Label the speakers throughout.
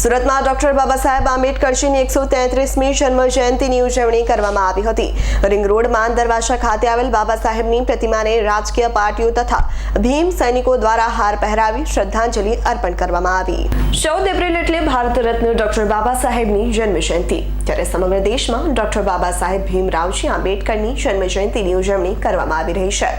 Speaker 1: સુરતમાં ડોક્ટર બાબા સાહેબ આંબેડકરજીની એકસો તેત્રીસમી જન્મ જયંતિની ઉજવણી કરવામાં આવી હતી. રિંગ રોડ માન ખાતે આવેલ બાબા સાહેબની પ્રતિમાને રાજકીય પાર્ટીઓ તથા ભીમ સૈનિકો દ્વારા હાર પહેરાવી શ્રદ્ધાંજલિ અર્પણ કરવામાં આવી. ચૌદ એપ્રિલ એટલે ભારત રત્ન ડોક્ટર બાબા સાહેબની જન્મ જયંતિ ત્યારે સમગ્ર દેશમાં ડોક્ટર બાબા સાહેબ ભીમરાવજી આંબેડકરની જન્મ જયંતિની ઉજવણી કરવામાં આવી રહી છે.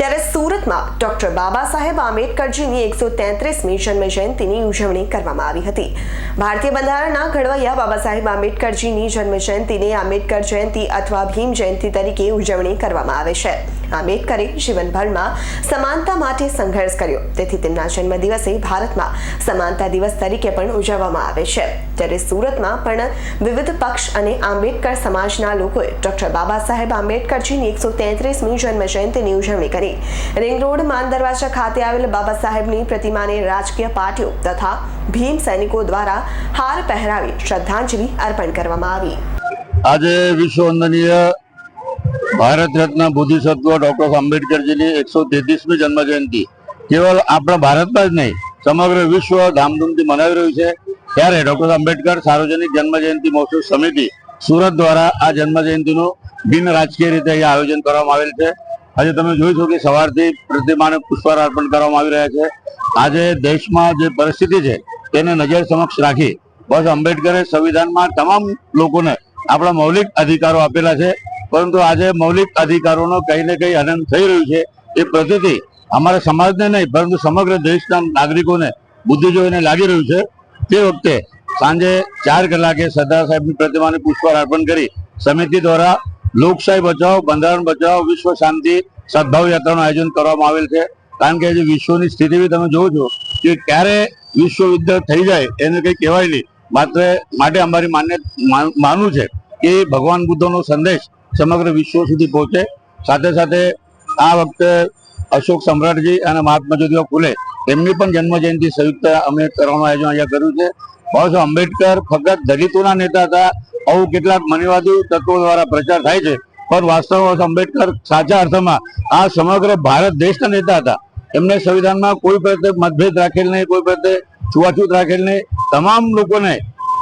Speaker 1: ત્યારે સુરતમાં ડોક્ટર બાબા સાહેબ આંબેડકરજીની એકસો તેત્રીસમી જન્મ જયંતિની ઉજવણી કરવામાં આવી હતી. ભારતીય બંધારણના ઘડવૈયા બાબા સાહેબ આંબેડકરજીની જન્મ જયંતિને આંબેડકર જયંતિ અથવા ભીમ જયંતિ તરીકે ઉજવણી કરવામાં આવે છે. આંબેડકરે જીવનભરમાં સમાનતા માટે સંઘર્ષ કર્યો. તેથી તેમના જન્મદિવસે ભારતમાં સમાનતા દિવસ તરીકે પણ ઉજવવામાં આવે છે. ત્યારે સુરતમાં પણ વિવિધ પક્ષ અને આંબેડકર સમાજના લોકોએ ડોક્ટર બાબા સાહેબ આંબેડકરજીની એકસો તેત્રીસમી જન્મ જયંતિની ઉજવણી કરી. રિંગ રોડ, માન દરવાજા ખાતે આવેલ બાબા સાહેબની પ્રતિમાને રાજકીય પાર્ટીઓ તથા ભીમ સૈનિકો દ્વારા હાર પહેરાવી શ્રદ્ધાંજલિ અર્પણ કરવામાં આવી.
Speaker 2: આજે વિશ્વ વંદનીય ભારત રત્ન બોધિસત્વ ડોક્ટર આંબેડકરજીની એકસો તેત્રીસમી જન્મ જયંતિ કેવલ આપણા ભારતમાં જ નહીં, સમગ્ર વિશ્વ ધામધૂમથી મનાવી રહ્યું છે. ત્યારે ડોક્ટર આંબેડકર સાર્વજનિક જન્મ જયંતિ મહોત્સવ સમિતિ સુરત દ્વારા આ જન્મ જયંતિનું બિન રાજકીય રીતે અહીંયા આયોજન કરવામાં આવેલ છે. આજે તમે જોઈ છો કે સવારથી પ્રતિમાને પુષ્પાર અર્પણ કરવામાં આવી રહ્યા છે. આજે દેશમાં જે પરિસ્થિતિ છે તેને નજર સમક્ષ રાખી બસ આંબેડકરે સંવિધાનમાં તમામ લોકોને આપણા મૌલિક અધિકારો આપેલા છે. પરંતુ આજે મૌલિક અધિકારોનો કંઈ ને કંઈ હનન થઈ રહ્યું છે. એ પ્રતિથી અમારા સમાજને નહીં, પરંતુ સમગ્ર દેશના નાગરિકોને બુદ્ધિજીવીઓને લાગી રહ્યું છે. તે વખતે સાંજે ચાર કલાકે સરદાર સાહેબની પ્રતિમાને પુષ્પહાર અર્પણ કરી સમિતિ દ્વારા લોકશાહી બચાવ, બંધારણ બચાવો, વિશ્વ શાંતિ, સદભાવ યાત્રાનું આયોજન કરવામાં આવેલ છે. કારણ કે આજે વિશ્વની સ્થિતિ બી તમે જોવો છો કે ક્યારે વિશ્વ યુદ્ધ થઈ જાય એને કંઈ કહેવાય નહીં. માત્ર માટે અમારી માન્ય માનવું છે કે ભગવાન બુદ્ધનો સંદેશ સમગ્ર વિશ્વ સુધી પહોંચે. સાથે સાથે આ વખતે અશોક સમ્રાટજી અને મહાત્મા જ્યોતિબા ફૂલે એમની પણ જન્મ જયંતિ સંયુક્ત અમે કરવાનું આયોજન અહીંયા કર્યું છે. બાબાસાહેબ આંબેડકર ફક્ત દલિતોના નેતા હતા. આવું કેટલાક મનીવાદી તત્વો દ્વારા પ્રચાર થાય છે. પણ વાસ્તવમાં આંબેડકર સાચા અર્થમાં આ સમગ્ર ભારત દેશના નેતા હતા. એમને સંવિધાનમાં કોઈ પ્રત્યે મતભેદ રાખેલ નહીં, કોઈ પ્રત્યે છૂવાછૂત રાખેલને તમામ લોકોને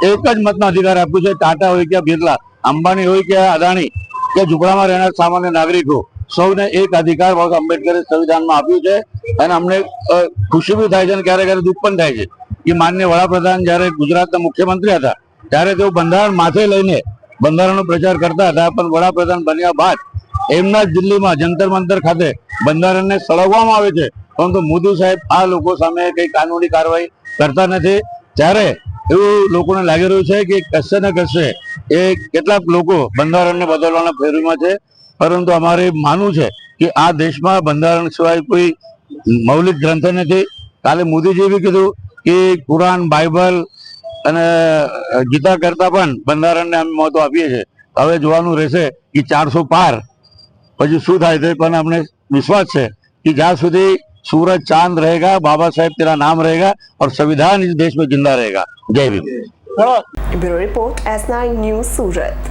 Speaker 2: એક જ મતનો અધિકાર આપ્યો છે, ટાટા હોય કે બિરલા, અંબાણી હોય કે અદાણી, કે ઝૂંપડામાં રહેનાર સામાન્ય નાગરિકો, સૌને એક અધિકાર બાબા આંબેડકરે સંવિધાનમાં આપ્યું છે અને અમને ખુશી બી થાય છે અને ક્યારેક ક્યારેક દુઃખ પણ થાય છે. કે માન્ય વડાપ્રધાન જ્યારે ગુજરાતના મુખ્યમંત્રી હતા, ત્યારે તેઓ બંધારણ માથે લઈને બંધારણનો પ્રચાર કરતા હતા, પણ વડાપ્રધાન બન્યા બાદ એમના જ દિલ્હીમાં જંતર મંતર ખાતે બંધારણને સળગવામાં આવે છે. પરંતુ મોદી સાહેબ આ લોકો સામે કઈ કાનૂની કાર્યવાહી કરતા નથી. ત્યારે એવું લોકોને લાગી રહ્યું છે કે કશે ને કશે એ કેટલાક લોકો બંધારણને બદલવાના ફેરીમાં છે. પરંતુ અમારે માનવું છે કે આ દેશમાં બંધારણ સિવાય કોઈ મૌલિક ગ્રંથ નથી. કાલે મોદીજી એવી કીધું કે કુરાન, બાઇબલ અને ગીતા કરતા પણ બંધારણને અમે મહત્વ આપીએ છીએ. હવે જોવાનું રહેશે કે ચારસો પાર. પછી શું થાય તે પણ અમને વિશ્વાસ છે કે જ્યાં સુધી सूरज चांद रहेगा बाबा साहेब तेरा नाम रहेगा और संविधान इस देश में जिंदा रहेगा Jai Bhim
Speaker 1: bureau report S nine news Surat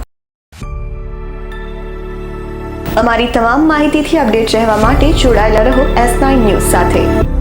Speaker 1: અમારી તમામ માહિતીથી અપડેટ રહેવા માટે જોડાયેલા રહો એસ નાઇન ન્યૂઝ સાથે